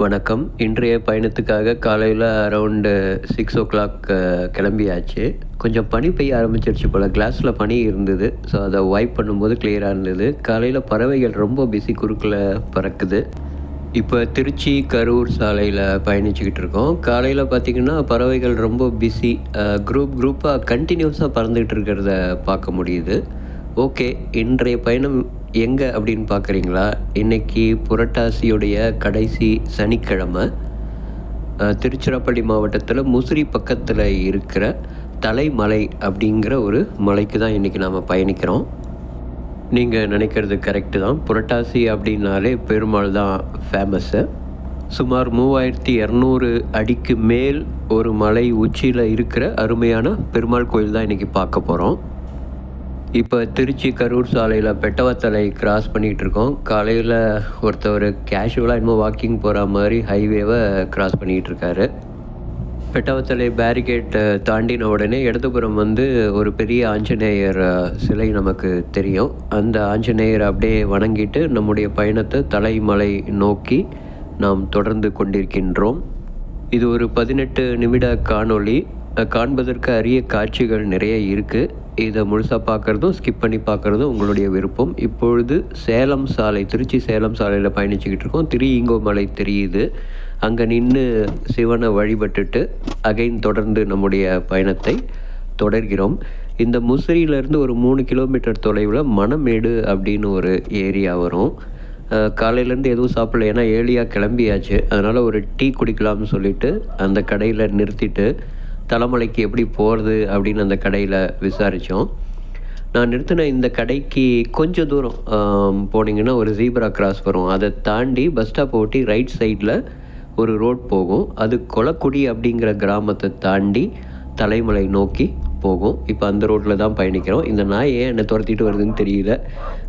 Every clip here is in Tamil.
வணக்கம். இன்றைய பயணத்துக்காக காலையில் அரவுண்டு சிக்ஸ் ஓ கிளாக் கிளம்பியாச்சு. கொஞ்சம் பனி பெய்ய ஆரம்பிச்சிருச்சு போல். கிளாஸில் பனி இருந்தது. ஸோ அதை வைப் பண்ணும்போது கிளியராக இருந்தது. காலையில் பறவைகள் ரொம்ப பிஸி குறுக்கில் பறக்குது. இப்போ திருச்சி கரூர் சாலையில் பயணிச்சுக்கிட்டு இருக்கோம். காலையில் பார்த்திங்கன்னா பறவைகள் ரொம்ப பிஸி குரூப் குரூப்பாக கண்டினியூஸாக பறந்துக்கிட்டு இருக்கிறத பார்க்க முடியுது. ஓகே இன்றைய பயணம் எங்கே அப்படின்னு பார்க்குறீங்களா? இன்றைக்கி புரட்டாசியுடைய கடைசி சனிக்கிழமை. திருச்சிராப்பள்ளி மாவட்டத்தில் முசிறி பக்கத்தில் இருக்கிற தலைமலை அப்படிங்கிற ஒரு மலைக்கு தான் இன்றைக்கி நாம் பயணிக்கிறோம். நீங்கள் நினைக்கிறது கரெக்டு தான். புரட்டாசி அப்படின்னாலே பெருமாள் தான் ஃபேமஸ்ஸு சுமார் மூவாயிரத்தி இரநூறு அடிக்கு மேல் ஒரு மலை உச்சியில் இருக்கிற அருமையான பெருமாள் கோயில் தான் இன்றைக்கி பார்க்க போகிறோம் இப்போ திருச்சி கரூர் சாலையில் பெட்டவத்தலை கிராஸ் பண்ணிகிட்டு இருக்கோம். காலையில் ஒருத்தவர் கேஷுவலாக இன்னும் வாக்கிங் போகிற மாதிரி ஹைவேவை கிராஸ் பண்ணிகிட்டு இருக்காரு. பெட்டவத்தலை பேரிகேட்டை தாண்டின உடனே இடதுபுறம் வந்து ஒரு பெரிய ஆஞ்சநேயர் சிலை நமக்கு தெரியும். அந்த ஆஞ்சநேயர் அப்படியே வணங்கிட்டு நம்முடைய பயணத்தை தலைமலை நோக்கி நாம் தொடர்ந்து கொண்டிருக்கின்றோம். இது ஒரு பதினெட்டு நிமிட காணொளி. காண்பதற்கு அரிய காட்சிகள் நிறைய இருக்குது இதை முழுசாக பார்க்குறதும் ஸ்கிப் பண்ணி பார்க்குறதும் உங்களுடைய விருப்பம். இப்பொழுது சேலம் சாலை திருச்சி சேலம் சாலையில் பயணிச்சுக்கிட்டு இருக்கோம். திரு மலை தெரியுது. அங்கே நின்று சிவனை வழிபட்டுட்டு அகைன் தொடர்ந்து நம்முடைய பயணத்தை தொடர்கிறோம். இந்த முசிறியிலேருந்து ஒரு மூணு கிலோமீட்டர் தொலைவில் மணமேடு அப்படின்னு ஒரு ஏரியா வரும். காலையிலேருந்து எதுவும் சாப்பிடல. ஏன்னா ஏழியாக கிளம்பியாச்சு. அதனால் ஒரு டீ குடிக்கலாம்னு சொல்லிட்டு அந்த கடையில் நிறுத்திட்டு தலைமலைக்கு எப்படி போகிறது அப்படின்னு அந்த கடையில் விசாரித்தோம் நான் நிறுத்தின இந்த கடைக்கு கொஞ்சம் தூரம் போனீங்கன்னா ஒரு ஜீப்ரா கிராஸ் வரும். அதை தாண்டி பஸ் ஸ்டாப் ஓட்டி ரைட் சைடில் ஒரு ரோட் போகும். அது கொலக்குடி அப்படிங்கிற கிராமத்தை தாண்டி தலைமலை நோக்கி போகும். இப்போ அந்த ரோட்டில் தான் பயணிக்கிறோம். இந்த நாய் ஏன் என்னை துரத்திட்டு வருதுன்னு தெரியல.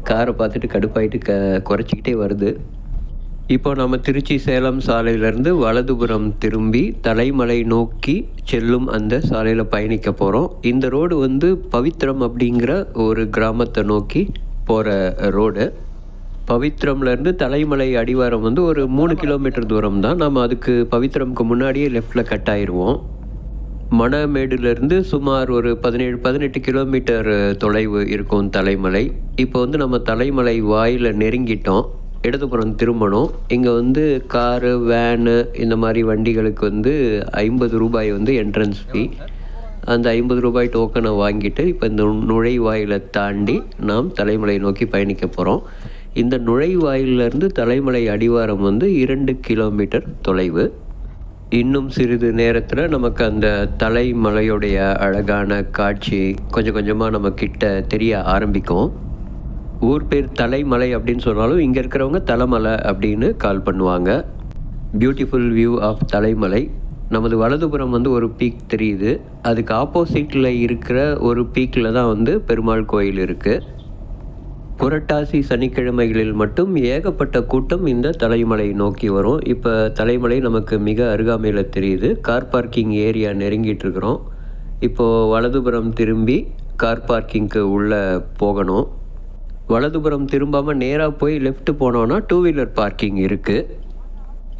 காரை பார்த்துட்டு கடுப்பாயிட்டு க குறைச்சிக்கிட்டே வருது. இப்போ நம்ம திருச்சி சேலம் சாலையிலேருந்து வலதுபுறம் திரும்பி தலைமலை நோக்கி செல்லும் அந்த சாலையில் பயணிக்க போகிறோம் இந்த ரோடு வந்து பவித்ரம் அப்படிங்கிற ஒரு கிராமத்தை நோக்கி போகிற ரோடு. பவித்ரம்லேருந்து தலைமலை அடிவாரம் வந்து ஒரு மூணு கிலோமீட்டர் தூரம் தான். நம்ம அதுக்கு பவித்ரம்க்கு முன்னாடியே லெஃப்டில் கட் ஆயிடுவோம் மணமேடுலேருந்து சுமார் ஒரு பதினேழு பதினெட்டு கிலோமீட்டர் தொலைவு இருக்கும் தலைமலை. இப்போ வந்து நம்ம தலைமலை வாயில் நெருங்கிட்டோம். இடதுபுறம் திரும்பணும். இங்கே வந்து காரு வேனு இந்த மாதிரி வண்டிகளுக்கு வந்து ஐம்பது ரூபாய் வந்து என்ட்ரன்ஸ் ஃபீ அந்த ஐம்பது ரூபாய் டோக்கனை வாங்கிட்டு இப்போ இந்த நுழைவாயிலை தாண்டி நாம் தலைமலை நோக்கி பயணிக்க போகிறோம் இந்த நுழைவாயிலிருந்து தலைமலை அடிவாரம் வந்து இரண்டு கிலோமீட்டர் தொலைவு. இன்னும் சிறிது நேரத்தில் நமக்கு அந்த தலைமலையுடைய அழகான காட்சி கொஞ்சம் கொஞ்சமாக நம்ம கிட்ட தெரிய ஆரம்பிக்கும். ஊர் பேர் தலைமலை அப்படின்னு சொன்னாலும் இங்கே இருக்கிறவங்க தலைமலை அப்படின்னு கால் பண்ணுவாங்க. Beautiful view of Thalaimalai. நமது வலதுபுறம் வந்து ஒரு பீக் தெரியுது. அதுக்கு ஆப்போசிட்டில் இருக்கிற ஒரு பீக்கில் தான் வந்து பெருமாள் கோயில் இருக்குது புரட்டாசி சனிக்கிழமைகளில் மட்டும் ஏகப்பட்ட கூட்டம் இந்த தலைமலை நோக்கி வரும். இப்போ தலைமலை நமக்கு மிக அருகாமையில் தெரியுது. கார் பார்க்கிங் ஏரியா நெருங்கிட்டு இருக்கிறோம். இப்போது வலதுபுறம் திரும்பி கார் பார்க்கிங்க்கு உள்ளே போகணும். வலதுபுறம் திரும்பாமல் நேராக போய் லெஃப்ட் போனோன்னா டூ வீலர் பார்க்கிங் இருக்குது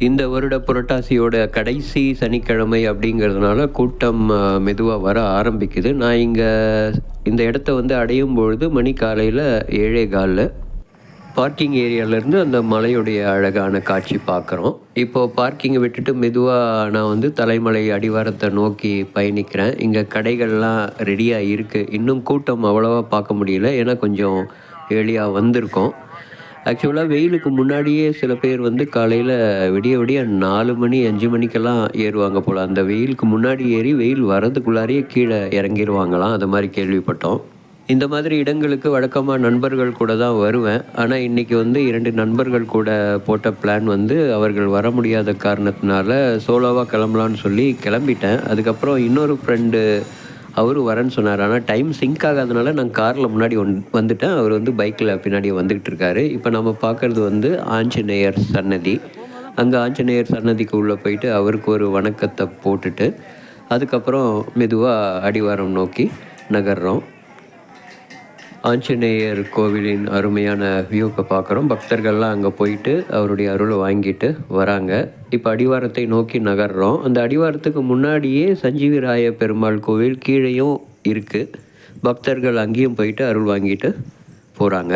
இந்த வருட புரட்டாசியோட கடைசி சனிக்கிழமை அப்படிங்கிறதுனால கூட்டம் மெதுவாக வர ஆரம்பிக்குது. நான் இங்கே இந்த இடத்த வந்து அடையும் பொழுது மணி காலையில் ஏழே காலில் பார்க்கிங் ஏரியாவிலேருந்து அந்த மலையுடைய அழகான காட்சி பார்க்குறோம் இப்போது பார்க்கிங்கை விட்டுட்டு மெதுவாக நான் வந்து தலைமலை அடிவாரத்தை நோக்கி பயணிக்கிறேன். இங்கே கடைகள்லாம் ரெடியாக இருக்குது இன்னும் கூட்டம் அவ்வளோவா பார்க்க முடியல. ஏன்னா கொஞ்சம் ஏர்லியாக வந்திருக்கோம். ஆக்சுவலாக வெயிலுக்கு முன்னாடியே சில பேர் வந்து காலையில் விடிய விடிய நாலு மணி அஞ்சு மணிக்கெல்லாம் ஏறுவாங்க போல். அந்த வெயிலுக்கு முன்னாடி ஏறி வெயில் வரதுக்குள்ளாரியே கீழே இறங்கிடுவாங்களாம் அது மாதிரி கேள்விப்பட்டோம். இந்த மாதிரி இடங்களுக்கு வழக்கமாக நண்பர்கள் கூட தான் வருவேன். ஆனால் இன்றைக்கி வந்து இரண்டு நண்பர்கள் கூட போட்ட பிளான் வந்து அவர்கள் வர முடியாத காரணத்தினால சோலோவாக கிளம்பலான்னு சொல்லி கிளம்பிட்டேன். அதுக்கப்புறம் இன்னொரு ஃப்ரெண்டு அவரும் வரேன்னு சொன்னார். ஆனால் டைம் சிங்க் ஆகாதனால நான் காரில் முன்னாடி ஒன் வந்துட்டேன். அவர் வந்து பைக்கில் பின்னாடி வந்துக்கிட்டு இருக்காரு. இப்போ நம்ம பார்க்குறது வந்து ஆஞ்சநேயர் சன்னதி. அங்கே ஆஞ்சநேயர் சன்னதிக்கு உள்ளே போயிட்டு அவருக்கு ஒரு வணக்கத்தை போட்டுட்டு அதுக்கப்புறம் மெதுவாக அடிவாரம் நோக்கி நகர்றோம். ஆஞ்சநேயர் கோவிலின் அருமையான வியூவை பார்க்குறோம். பக்தர்கள்லாம் அங்கே போயிட்டு அவருடைய அருளை வாங்கிட்டு வராங்க. இப்போ அடிவாரத்தை நோக்கி நகர்றோம். அந்த அடிவாரத்துக்கு முன்னாடியே சஞ்சீவி ராய பெருமாள் கோவில் கீழேயும் இருக்குது பக்தர்கள் அங்கேயும் போயிட்டு அருள் வாங்கிட்டு போகிறாங்க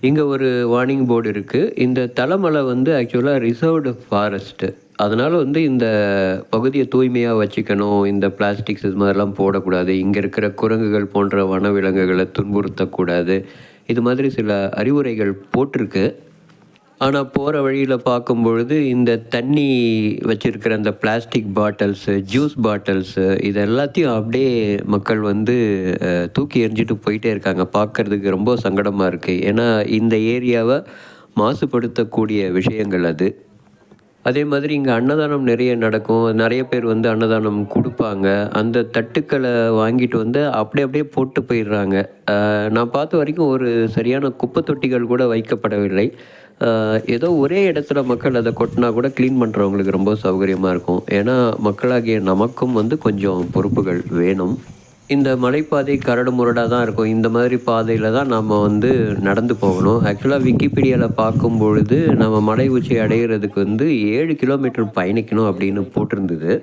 இங்கே ஒரு வார்னிங் போர்டு இருக்குது இந்த தலைமலை வந்து ஆக்சுவலாக ரிசர்வ்டு ஃபாரஸ்ட்டு அதனால் வந்து இந்த பகுதியை தூய்மையாக வச்சுக்கணும் இந்த பிளாஸ்டிக்ஸ் இது மாதிரிலாம் போடக்கூடாது. இங்கே இருக்கிற குரங்குகள் போன்ற வனவிலங்குகளை துன்புறுத்தக்கூடாது. இது மாதிரி சில அறிவுரைகள் போட்டிருக்கு. ஆனால் போகிற வழியில் பார்க்கும் பொழுது இந்த தண்ணி வச்சிருக்கிற அந்த பிளாஸ்டிக் பாட்டில்ஸு ஜூஸ் பாட்டில்ஸு இது எல்லாத்தையும் அப்படியே மக்கள் வந்து தூக்கி எறிஞ்சிட்டு போயிட்டே இருக்காங்க. பார்க்கறதுக்கு ரொம்ப சங்கடமாக இருக்குது ஏன்னா இந்த ஏரியாவை மாசுபடுத்தக்கூடிய விஷயங்கள் அது. அதே மாதிரி இங்கே அன்னதானம் நிறைய நடக்கும். நிறைய பேர் வந்து அன்னதானம் கொடுப்பாங்க. அந்த தட்டுக்களை வாங்கிட்டு வந்து அப்படியே அப்படியே போட்டு போயிடுறாங்க. நான் பார்த்த வரைக்கும் ஒரு சரியான குப்பை தொட்டிகள் கூட வைக்கப்படவில்லை. ஏதோ ஒரே இடத்துல மக்கள் அதை கொட்டினா கூட க்ளீன் பண்ணுறவங்களுக்கு ரொம்ப சௌகரியமாக இருக்கும். ஏன்னா மக்களாகிய நமக்கும் வந்து கொஞ்சம் பொறுப்புகள் வேணும். இந்த மலைப்பாதை கரடு முரடாக தான் இருக்கும். இந்த மாதிரி பாதையில் தான் நம்ம வந்து நடந்து போகணும். ஆக்சுவலாக விக்கிபீடியாவில் பார்க்கும் பொழுது நம்ம மலை உச்சி அடைகிறதுக்கு வந்து ஏழு கிலோமீட்டர் பயணிக்கணும் அப்படின்னு போட்டிருந்தது.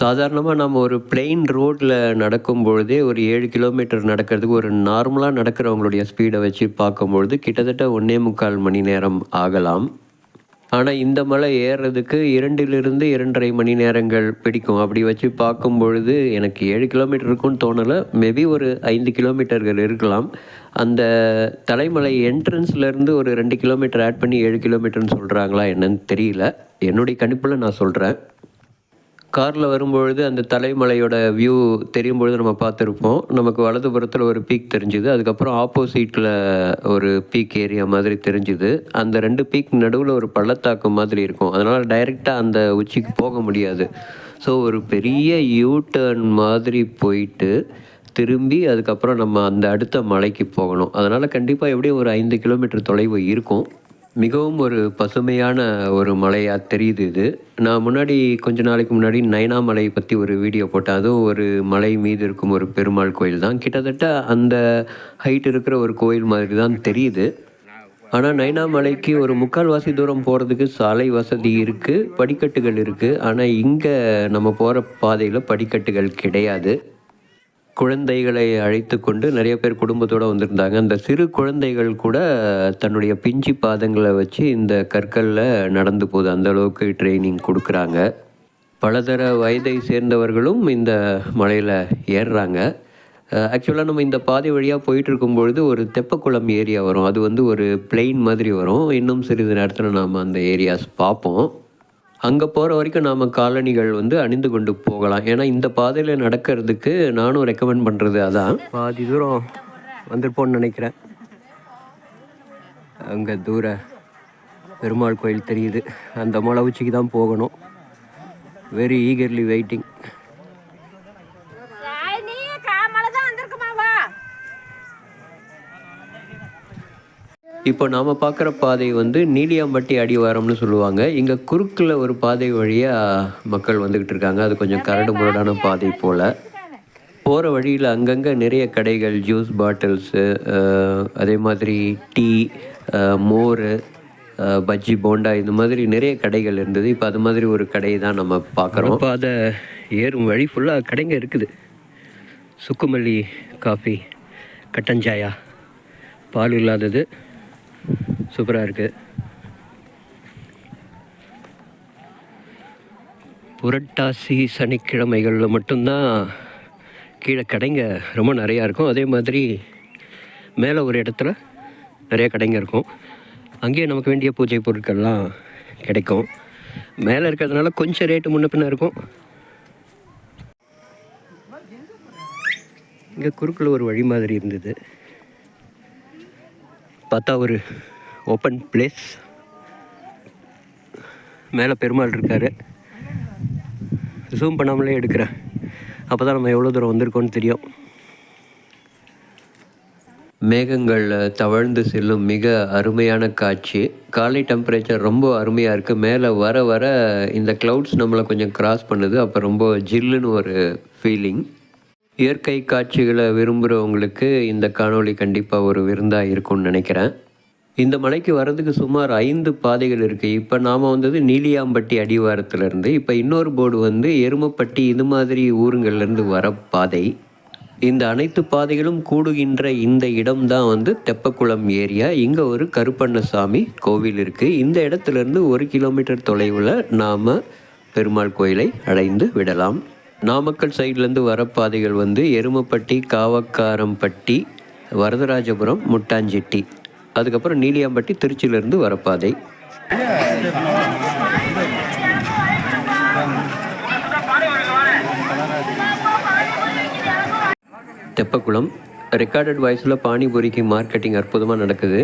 சாதாரணமாக நம்ம ஒரு பிளெயின் ரோட்டில் நடக்கும் பொழுதே ஒரு ஏழு கிலோமீட்டர் நடக்கிறதுக்கு ஒரு நார்மலாக நடக்கிறவங்களுடைய ஸ்பீடை வச்சு பார்க்கும்பொழுது கிட்டத்தட்ட ஒன்றே முக்கால் மணி நேரம் ஆகலாம். ஆனால் இந்த மலை ஏறுறதுக்கு இரண்டிலிருந்து இரண்டரை மணி நேரங்கள் பிடிக்கும். அப்படி வச்சு பார்க்கும் பொழுது எனக்கு ஏழு கிலோமீட்டர் இருக்கும்னு தோணலை. மேபி ஒரு ஐந்து கிலோமீட்டர்கள் இருக்கலாம். அந்த தலைமலை என்ட்ரன்ஸ்லேருந்து ஒரு ரெண்டு கிலோமீட்டர் ஆட் பண்ணி ஏழு கிலோமீட்டர்னு சொல்கிறாங்களா என்னன்னு தெரியல. என்னுடைய கணிப்பில் நான் சொல்கிறேன் காரில் வரும்பொழுது அந்த தலைமலையோட வியூ தெரியும் பொழுது நம்ம பார்த்துருப்போம். நமக்கு வலதுபுறத்தில் ஒரு பீக் தெரிஞ்சுது. அதுக்கப்புறம் ஆப்போசிட்டில் ஒரு பீக் ஏரியா மாதிரி தெரிஞ்சுது. அந்த ரெண்டு பீக் நடுவில் ஒரு பள்ளத்தாக்கு மாதிரி இருக்கும். அதனால் டைரெக்டாக அந்த உச்சிக்கு போக முடியாது. ஸோ ஒரு பெரிய யூ டர்ன் மாதிரி போயிட்டு திரும்பி அதுக்கப்புறம் நம்ம அந்த அடுத்த மலைக்கு போகணும். அதனால் கண்டிப்பாக எப்படியும் ஒரு ஐந்து கிலோமீட்டர் தொலைவு இருக்கும். மிகவும் ஒரு பசுமையான ஒரு மலையாக தெரியுது இது. நான் முன்னாடி கொஞ்ச நாளைக்கு முன்னாடி நைனா மலை பற்றி ஒரு வீடியோ போட்டேன். அதுவும் ஒரு மலை மீது இருக்கும் ஒரு பெருமாள் கோயில் தான். கிட்டத்தட்ட அந்த ஹைட் இருக்கிற ஒரு கோயில் மாதிரி தான் தெரியுது. ஆனால் நைனா மலைக்கு ஒரு முக்கால்வாசி தூரம் போகிறதுக்கு சாலை வசதி இருக்குது படிக்கட்டுகள் இருக்குது ஆனால் இங்கே நம்ம போகிற பாதையில் படிக்கட்டுகள் கிடையாது. குழந்தைகளை அழைத்து கொண்டு நிறைய பேர் குடும்பத்தோடு வந்திருந்தாங்க. அந்த சிறு குழந்தைகள் கூட தன்னுடைய பிஞ்சு பாதங்களை வச்சு இந்த கற்களில் நடந்து போகுது அந்த அளவுக்கு ட்ரைனிங் கொடுக்குறாங்க. பலதர வயதை சேர்ந்தவர்களும் இந்த மலையில் ஏறுறாங்க. ஆக்சுவலாக நம்ம இந்த பாதை வழியாக போயிட்டு இருக்கும்பொழுது ஒரு தெப்பக்குளம் ஏரியா வரும். அது வந்து ஒரு பிளெயின் மாதிரி வரும். இன்னும் சிறிது நேரத்தில் நாம் அந்த ஏரியாஸ் பார்ப்போம். அங்கே போகிற வரைக்கும் நாம் காலணிகள் வந்து அணிந்து கொண்டு போகலாம். ஏன்னா இந்த பாதையில் நடக்கிறதுக்கு நானும் ரெக்கமெண்ட் பண்ணுறது அதான். பாதி தூரம் வந்திருப்போம்னு நினைக்கிறேன். அங்கே தூர பெருமாள் கோயில் தெரியுது. அந்த மலை உச்சிக்கு தான் போகணும். வெரி ஈகர்லி வெயிட்டிங் இப்போ நாம் பார்க்குற பாதை வந்து நீலியாம்பட்டி அடிவாரம்னு சொல்லுவாங்க. இங்கே குறுக்கில் ஒரு பாதை வழியாக மக்கள் வந்துக்கிட்டு இருக்காங்க. அது கொஞ்சம் கரடு முரடான பாதை போல். போகிற வழியில் அங்கங்கே நிறைய கடைகள் ஜூஸ் பாட்டில்ஸு அதே மாதிரி டீ மோர் பஜ்ஜி போண்டா இந்த மாதிரி நிறைய கடைகள் இருந்தது. இப்போ அது மாதிரி ஒரு கடை தான் நம்ம பார்க்குறோம். இப்போ அதை ஏறும் வழி ஃபுல்லாக கடைங்க இருக்குது. சுக்குமல்லி காஃபி கட்டஞ்சாயா பால் இல்லாதது. சூப்பராக இருக்குது புரட்டாசி சனிக்கிழமைகளில் மட்டும்தான் கீழே கடைங்க ரொம்ப நிறையா இருக்கும். அதே மாதிரி மேலே ஒரு இடத்துல நிறைய கடைங்க இருக்கும். அங்கேயே நமக்கு வேண்டிய பூஜை பொருட்கள்லாம் கிடைக்கும். மேலே இருக்கிறதுனால கொஞ்சம் ரேட்டு முன்ன பின்ன இருக்கும். இங்கே குறுக்கில் ஒரு வழி மாதிரி இருந்தது. பார்த்தா ஒரு ஓப்பன் பிளேஸ் மேலே பெருமாள் இருக்கார். ஜூம் பண்ணாமலே எடுக்கிறேன். அப்போ தான் நம்ம எவ்வளோ தூரம் வந்திருக்கோம்னு தெரியும். மேகங்களில் தவழ்ந்து செல்லும் மிக அருமையான காட்சி. காலை டெம்பரேச்சர் ரொம்ப அருமையாக இருக்குது மேலே வர வர இந்த க்ளவுட்ஸ் நம்மளை கொஞ்சம் கிராஸ் பண்ணுது. அப்போ ரொம்ப ஜில்லுன்னு ஒரு ஃபீலிங் இயற்கை காட்சிகளை விரும்புகிறவங்களுக்கு இந்த காணொளி கண்டிப்பாக ஒரு விருந்தாக இருக்கும்னு நினைக்கிறேன். இந்த மலைக்கு வர்றதுக்கு சுமார் ஐந்து பாதைகள் இருக்குது இப்போ நாம் வந்தது நீலியாம்பட்டி அடிவாரத்துலேருந்து. இப்போ இன்னொரு போர்டு வந்து எருமப்பட்டி இது மாதிரி ஊருங்கள்லேருந்து வர பாதை. இந்த அனைத்து பாதைகளும் கூடுகின்ற இந்த இடம் தான் வந்து தெப்பக்குளம் ஏரியா. இங்கே ஒரு கருப்பண்ணசாமி கோவில் இருக்குது இந்த இடத்துலேருந்து ஒரு கிலோமீட்டர் தொலைவில் நாம் பெருமாள் கோயிலை அடைந்து விடலாம். நாமக்கல் சைட்லேருந்து வர பாதைகள் வந்து எருமப்பட்டி காவக்காரம்பட்டி வரதராஜபுரம் முட்டாஞ்செட்டி. அதுக்கப்புறம் நீலியாம்பட்டி திருச்சியிலேருந்து வர பாதை. தெப்பக்குளம் ரெக்கார்டட் வாய்ஸில் பானிபூரிக்கு மார்க்கெட்டிங் அற்புதமாக நடக்குது.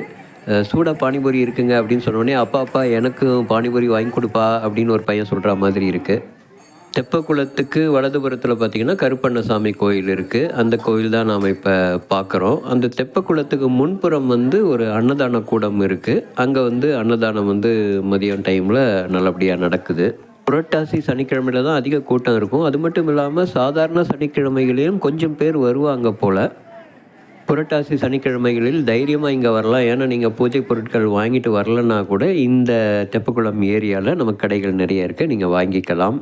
சூடாக பானிபூரி இருக்குங்க அப்படின்னு சொன்னோடனே அப்பா அப்பா எனக்கும் பானிபூரி வாங்கி கொடுப்பா அப்படின்னு ஒரு பையன் சொல்கிற மாதிரி இருக்குது தெப்பக்குளத்துக்கு வலதுபுறத்தில் பார்த்திங்கன்னா கருப்பண்ணசாமி கோயில் இருக்குது அந்த கோயில் தான் நாம் இப்போ பார்க்குறோம் அந்த தெப்பக்குளத்துக்கு முன்புறம் வந்து ஒரு அன்னதான கூடம் இருக்குது அங்கே வந்து அன்னதானம் வந்து மதியம் டைமில் நல்லபடியாக நடக்குது. புரட்டாசி சனிக்கிழமையில தான் அதிக கூட்டம் இருக்கும். அது மட்டும் இல்லாமல் சாதாரண சனிக்கிழமைகளையும் கொஞ்சம் பேர் வருவாங்க போல். புரட்டாசி சனிக்கிழமைகளில் தைரியமாக இங்கே வரலாம். ஏன்னா நீங்கள் பூஜை பொருட்கள் வாங்கிட்டு வரலன்னா கூட இந்த தெப்பக்குளம் ஏரியாவில் நம்ம கடைகள் நிறைய இருக்குது நீங்கள் வாங்கிக்கலாம்.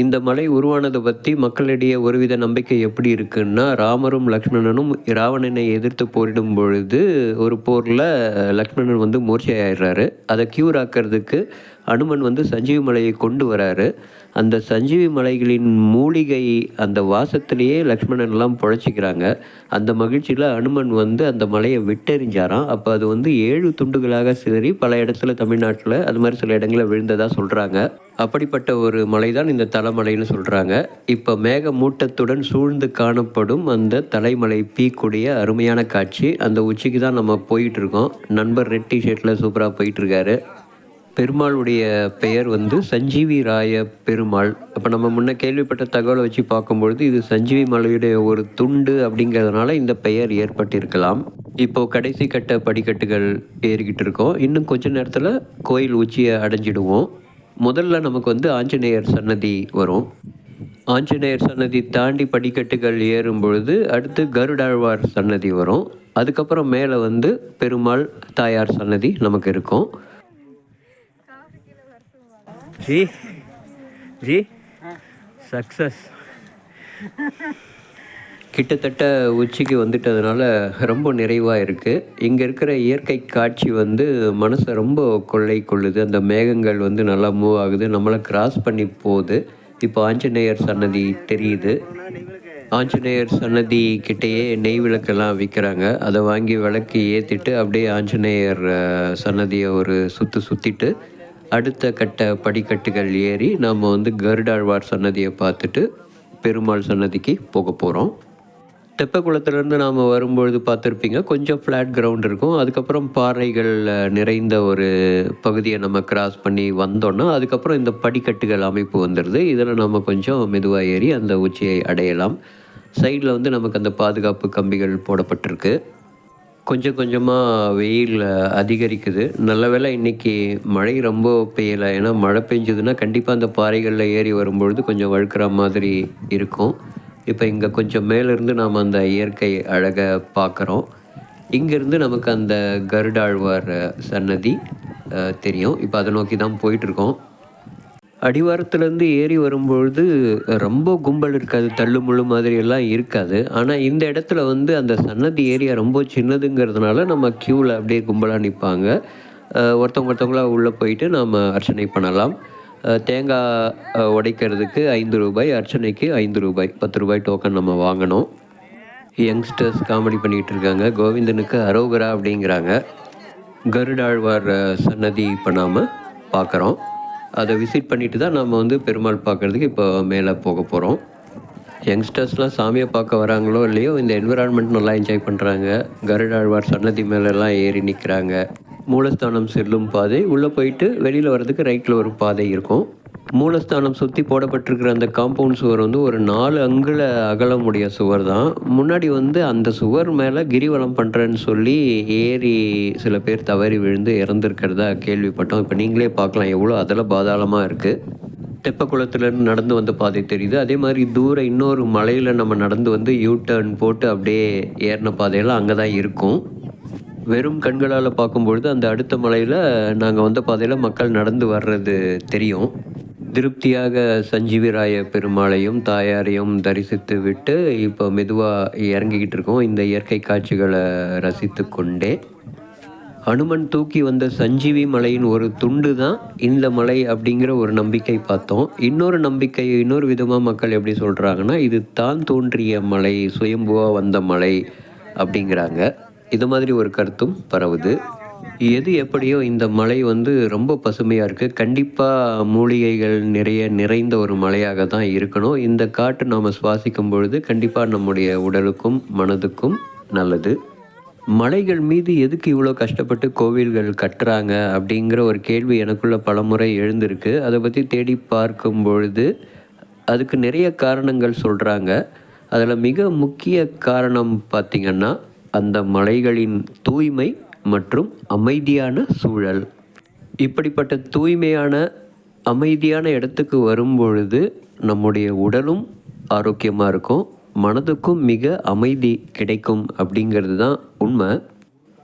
இந்த மலை உருவானதை பற்றி மக்களிடையே ஒருவித நம்பிக்கை எப்படி இருக்குன்னா ராமரும் லக்ஷ்மணனும் ராவணனை எதிர்த்து போரிடும் பொழுது ஒரு போரில் லக்ஷ்மணன் வந்து மூர்ச்சையாயிடுறாரு. அதை க்யூர் ஆக்கிறதுக்கு அனுமன் வந்து சஞ்சீவ் மலையை கொண்டு வராரு. அந்த சஞ்சீவி மலைகளின் மூலிகை அந்த வாசத்திலேயே லக்ஷ்மணன்லாம் பொழைச்சிக்கிறாங்க. அந்த மகிழ்ச்சியில் அனுமன் வந்து அந்த மலையை விட்டெறிஞ்சாராம். அப்போ அது வந்து ஏழு துண்டுகளாக சிதறி பல இடத்துல தமிழ்நாட்டில் அது மாதிரி சில இடங்களில் விழுந்ததாக சொல்கிறாங்க அப்படிப்பட்ட ஒரு மலை தான் இந்த தலைமலைன்னு சொல்கிறாங்க இப்போ மேக மூட்டத்துடன் சூழ்ந்து காணப்படும் அந்த தலைமலை பீக்குடைய அருமையான காட்சி. அந்த உச்சிக்கு தான் நம்ம போயிட்டுருக்கோம் நண்பர் ரெட் டிஷர்ட்டில் சூப்பராக போயிட்டுருக்காரு பெருமாளுடைய பெயர் வந்து சஞ்சீவி ராய பெருமாள். அப்போ நம்ம முன்ன கேள்விப்பட்ட தகவலை வச்சு பார்க்கும்பொழுது இது சஞ்சீவி மலையுடைய ஒரு துண்டு அப்படிங்கிறதுனால இந்த பெயர் ஏற்பட்டிருக்கலாம். இப்போது கடைசி கட்ட படிக்கட்டுகள் ஏறிக்கிட்டு இருக்கோம். இன்னும் கொஞ்ச நேரத்தில் கோயில் உச்சியை அடைஞ்சிடுவோம். முதல்ல நமக்கு வந்து ஆஞ்சநேயர் சன்னதி வரும். ஆஞ்சநேயர் சன்னதி தாண்டி படிக்கட்டுகள் ஏறும் பொழுது அடுத்து கருடாழ்வார் சன்னதி வரும். அதுக்கப்புறம் மேலே வந்து பெருமாள் தாயார் சன்னதி நமக்கு இருக்கும். ஜி ஜி சக்ஸஸ் கிட்டத்தட்ட உச்சிக்கு வந்துட்டதுனால ரொம்ப நிறைவாக இருக்குது இங்கே இருக்கிற இயற்கை காட்சி வந்து மனசை ரொம்ப கொள்ளை கொள்ளுது. அந்த மேகங்கள் வந்து நல்லா மூவ் ஆகுது. நம்மளை கிராஸ் பண்ணி போகுது. இப்போ ஆஞ்சநேயர் சன்னதி தெரியுது. ஆஞ்சநேயர் சன்னதி கிட்டேயே நெய் விளக்கெல்லாம் விற்கிறாங்க அதை வாங்கி விளக்கு ஏற்றிட்டு அப்படியே ஆஞ்சநேயர் சன்னதியை ஒரு சுற்று சுற்றிட்டு அடுத்த கட்ட படிக்கட்டுகள் ஏறி நம்ம வந்து கருடாழ்வார் சன்னதியை பார்த்துட்டு பெருமாள் சன்னதிக்கு போக போகிறோம் தெப்பக்குளத்துலேருந்து நாம் வரும்பொழுது பார்த்துருப்பீங்க கொஞ்சம் ஃப்ளாட் கிரவுண்ட் இருக்கும். அதுக்கப்புறம் பாறைகள் நிறைந்த ஒரு பகுதியை நம்ம கிராஸ் பண்ணி வந்தோன்னா அதுக்கப்புறம் இந்த படிக்கட்டுகள் அமைப்பு வந்துடுது இதில் நம்ம கொஞ்சம் மெதுவாக ஏறி அந்த உச்சியை அடையலாம். சைடில் வந்து நமக்கு அந்த பாதுகாப்பு கம்பிகள் போடப்பட்டிருக்கு. கொஞ்சம் கொஞ்சமாக வெயில் அதிகரிக்குது. நல்ல வேளை இன்றைக்கி மழை ரொம்ப பெய்யலை. ஏன்னா மழை பெஞ்சதுன்னா கண்டிப்பாக அந்த பாறைகளில் ஏறி வரும்பொழுது கொஞ்சம் வழுக்கிற மாதிரி இருக்கும். இப்போ இங்கே கொஞ்சம் மேலேருந்து நாம் அந்த இயற்கை அழகை பார்க்குறோம் இங்கேருந்து நமக்கு அந்த கருடாழ்வார் சன்னதி தெரியும். இப்போ அதை நோக்கி தான் போயிட்டுருக்கோம் அடிவாரத்துலேருந்து ஏறி வரும்பொழுது ரொம்ப கும்பல் இருக்காது தள்ளு முள்ளு மாதிரி எல்லாம் இருக்காது. ஆனால் இந்த இடத்துல வந்து அந்த சன்னதி ஏரியா ரொம்ப சின்னதுங்கிறதுனால நம்ம க்யூவில் அப்படியே கும்பலாக நிற்பாங்க ஒருத்தவங்க ஒருத்தவங்களா உள்ளே போயிட்டு நாம் அர்ச்சனை பண்ணலாம். தேங்காய் உடைக்கிறதுக்கு ஐந்து ரூபாய் அர்ச்சனைக்கு ஐந்து ரூபாய் பத்து ரூபாய் டோக்கன் நம்ம வாங்கணும். யங்ஸ்டர்ஸ் காமெடி பண்ணிகிட்டு இருக்காங்க. கோவிந்தனுக்கு அரோகரா அப்படிங்கிறாங்க. கருடாழ்வார் சன்னதி இப்போ நாம் பார்க்குறோம் அதை விசிட் பண்ணிட்டு தான் நம்ம வந்து பெருமாள் பார்க்குறதுக்கு இப்போ மேலே போக போகிறோம் யங்ஸ்டர்ஸ்லாம் சாமியை பார்க்க வராங்களோ இல்லையோ இந்த என்விரான்மெண்ட் நல்லா என்ஜாய் பண்ணுறாங்க கருடாழ்வார் சன்னதி மேலெல்லாம் ஏறி நிற்கிறாங்க மூலஸ்தானம் செல்லும் பாதை. உள்ளே போயிட்டு வெளியில் வர்றதுக்கு ரைட்டில் ஒரு பாதை இருக்கும். மூலஸ்தானம் சுற்றி போடப்பட்டிருக்கிற அந்த காம்பவுண்ட் சுவர் வந்து ஒரு நாலு அங்குல அகலமுடைய சுவர் தான். முன்னாடி வந்து அந்த சுவர் மேலே கிரிவலம் பண்ணுறேன்னு சொல்லி ஏறி சில பேர் தவறி விழுந்து இறந்துருக்கிறதா கேள்விப்பட்டோம். இப்போ நீங்களே பார்க்கலாம் எவ்வளோ அதில் பாதாளமாக இருக்குது தெப்பக்குளத்துலேருந்து நடந்து வந்த பாதை தெரியுது. அதே மாதிரி தூரம் இன்னொரு மலையில் நம்ம நடந்து வந்து யூ டர்ன் போட்டு அப்படியே ஏறின பாதையெல்லாம் அங்கே தான் இருக்கும். வெறும் கண்களால் பார்க்கும்பொழுது அந்த அடுத்த மலையில் நாங்கள் வந்த பாதையில் மக்கள் நடந்து வர்றது தெரியும். திருப்தியாக சஞ்சீவிராய பெருமாளையும் தாயாரையும் தரிசித்து விட்டு இப்போ மெதுவாக இறங்கிக்கிட்டு இருக்கோம். இந்த இயற்கை காட்சிகளை ரசித்து கொண்டே. அனுமன் தூக்கி வந்த சஞ்சீவி மலையின் ஒரு துண்டு தான் இந்த மலை அப்படிங்கிற ஒரு நம்பிக்கை பார்த்தோம். இன்னொரு நம்பிக்கை இன்னொரு விதமாக மக்கள் எப்படி சொல்கிறாங்கன்னா இது தான் தோன்றிய மலை சுயம்புவாக வந்த மலை அப்படிங்கிறாங்க. இது மாதிரி ஒரு கருத்தும் பரவுது. எது எப்படியோ இந்த மலை வந்து ரொம்ப பசுமையாக இருக்குது கண்டிப்பாக மூலிகைகள் நிறைய நிறைந்த ஒரு மலையாக தான் இருக்கணும். இந்த காற்று நாம் சுவாசிக்கும் பொழுது கண்டிப்பாக நம்முடைய உடலுக்கும் மனதுக்கும் நல்லது. மலைகள் மீது எதுக்கு இவ்வளோ கஷ்டப்பட்டு கோவில்கள் கட்டுறாங்க அப்படிங்கிற ஒரு கேள்வி எனக்குள்ள பலமுறை எழுந்திருக்கு. அதை பற்றி தேடி பார்க்கும் பொழுது அதுக்கு நிறைய காரணங்கள் சொல்கிறாங்க அதில் மிக முக்கிய காரணம் பார்த்திங்கன்னா அந்த மலைகளின் தூய்மை மற்றும் அமைதியான சூழல். இப்படிப்பட்ட தூய்மையான அமைதியான இடத்துக்கு வரும்பொழுது நம்முடைய உடலும் ஆரோக்கியமாக இருக்கும் மனதுக்கும் மிக அமைதி கிடைக்கும் அப்படிங்கிறது தான் உண்மை.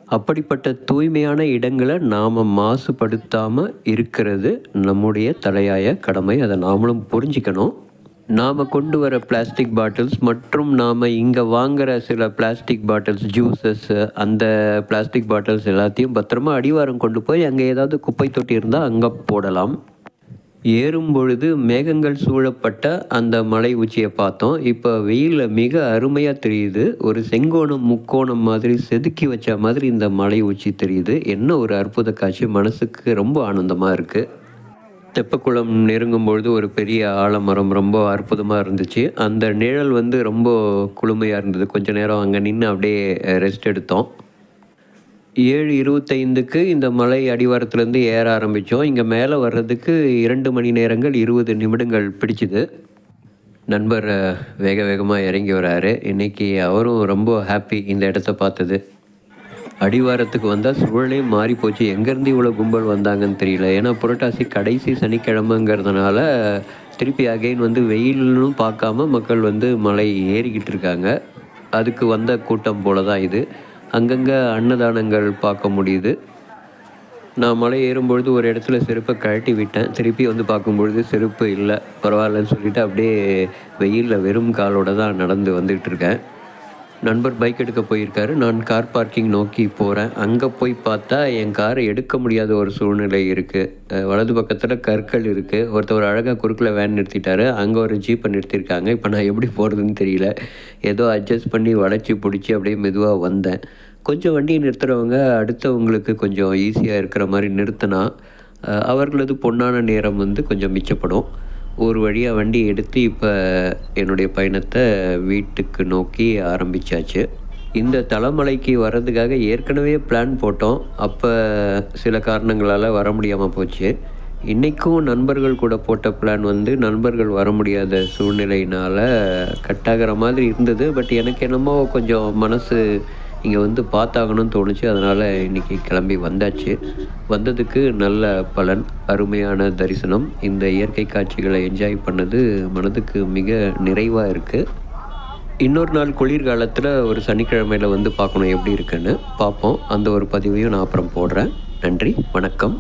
அப்படிப்பட்ட தூய்மையான இடங்களை நாம் மாசுபடுத்தாமல் இருக்கிறது நம்முடைய தலையாய கடமை. அதை நாமளும் புரிஞ்சுக்கணும். நாம் கொண்டு வர பிளாஸ்டிக் பாட்டில்ஸ் மற்றும் நாம் இங்கே வாங்குகிற சில பிளாஸ்டிக் பாட்டில்ஸ் ஜூஸஸ் அந்த பிளாஸ்டிக் பாட்டில்ஸ் எல்லாத்தையும் பத்திரமா அடிவாரம் கொண்டு போய் அங்கே ஏதாவது குப்பை தொட்டி இருந்தால் அங்கே போடலாம். ஏறும் பொழுது மேகங்கள் சூழப்பட்ட அந்த மலை உச்சியை பார்த்தோம். இப்போ வெயிலில் மிக அருமையாக தெரியுது. ஒரு செங்கோணம் முக்கோணம் மாதிரி செதுக்கி வச்ச மாதிரி இந்த மலை உச்சி தெரியுது. என்ன ஒரு அற்புத காட்சி. மனசுக்கு ரொம்ப ஆனந்தமாக இருக்குது தெப்பக்குளம் நெருங்கும் பொழுது ஒரு பெரிய ஆலமரம் ரொம்ப அற்புதமாக இருந்துச்சு. அந்த நிழல் வந்து ரொம்ப குளுமையாக இருந்தது. கொஞ்ச நேரம் அங்கே நின்று அப்படியே ரெஸ்ட் எடுத்தோம். ஏழு இருபத்தைந்துக்கு இந்த மலை அடிவாரத்துலேருந்து ஏற ஆரம்பித்தோம் இங்கே மேலே வர்றதுக்கு இரண்டு மணி நேரங்கள் இருபது நிமிடங்கள் பிடிச்சிது. நண்பர் வேக வேகமாக இறங்கி வராரு. இன்றைக்கி அவரும் ரொம்ப ஹாப்பி இந்த இடத்த பார்த்தது. அடிவாரத்துக்கு வந்தால் சூழலே மாறி போச்சு. எங்கேருந்து இவ்வளோ கும்பல் வந்தாங்கன்னு தெரியல. ஏன்னா புரட்டாசி கடைசி சனிக்கிழமைங்கிறதுனால திருப்பி அகைன் வந்து வெயில்னு பார்க்காம மக்கள் வந்து மலை ஏறிக்கிட்டு இருக்காங்க. அதுக்கு வந்த கூட்டம் போல தான் இது. அங்கங்கே அன்னதானங்கள் பார்க்க முடியுது. நான் மலை ஏறும்பொழுது ஒரு இடத்துல செருப்பை கழட்டி விட்டேன். திருப்பி வந்து பார்க்கும்பொழுது செருப்பு இல்லை. பரவாயில்லன்னு சொல்லிவிட்டு அப்படியே வெயிலில் வெறும் காலோட தான் நடந்து வந்துக்கிட்டு இருக்கேன். நண்பர் பைக் எடுக்க போயிருக்காரு. நான் கார் பார்க்கிங் நோக்கி போகிறேன் அங்கே போய் பார்த்தா என் காரை எடுக்க முடியாத ஒரு சூழ்நிலை இருக்குது வலது பக்கத்தில் கற்கள் இருக்குது ஒருத்தர் அழகாக குறுக்கில் வேன் நிறுத்திட்டாரு. அங்கே ஒரு ஜீப்பை நிறுத்தியிருக்காங்க இப்போ நான் எப்படி போகிறதுன்னு தெரியல. ஏதோ அட்ஜஸ்ட் பண்ணி வளைச்சி பிடிச்சி அப்படியே மெதுவாக வந்தேன். கொஞ்சம் வண்டியை நிறுத்துகிறவங்க அடுத்தவங்களுக்கு கொஞ்சம் ஈஸியாக இருக்கிற மாதிரி நிறுத்தினா அவர்களது பொன்னான நேரம் வந்து கொஞ்சம் மிச்சப்படும். ஒரு வழியாக வண்டி எடுத்து இப்போ என்னுடைய பயணத்தை வீட்டுக்கு நோக்கி ஆரம்பித்தாச்சு இந்த தலைமலைக்கு வர்றதுக்காக ஏற்கனவே பிளான் போட்டோம். அப்போ சில காரணங்களால் வர முடியாமல் போச்சு. இன்றைக்கும் நண்பர்கள் கூட போட்ட பிளான் வந்து நண்பர்கள் வர முடியாத சூழ்நிலையினால் கட்டாகிற மாதிரி இருந்தது. பட் எனக்கு என்னமோ கொஞ்சம் மனசு இங்கே வந்து பார்த்தாகணும்னு தோணுச்சு. அதனால் இன்றைக்கி கிளம்பி வந்தாச்சு. வந்ததுக்கு நல்ல பலன் அருமையான தரிசனம். இந்த இயற்கை காட்சிகளை என்ஜாய் பண்ணது மனதுக்கு மிக நிறைவாக இருக்குது இன்னொரு நாள் குளிர்காலத்தில் ஒரு சனிக்கிழமையில் வந்து பார்க்கணும் எப்படி இருக்குன்னு பார்ப்போம். அந்த ஒரு பதிவையும் நான் அப்புறம் போடுறேன். நன்றி வணக்கம்.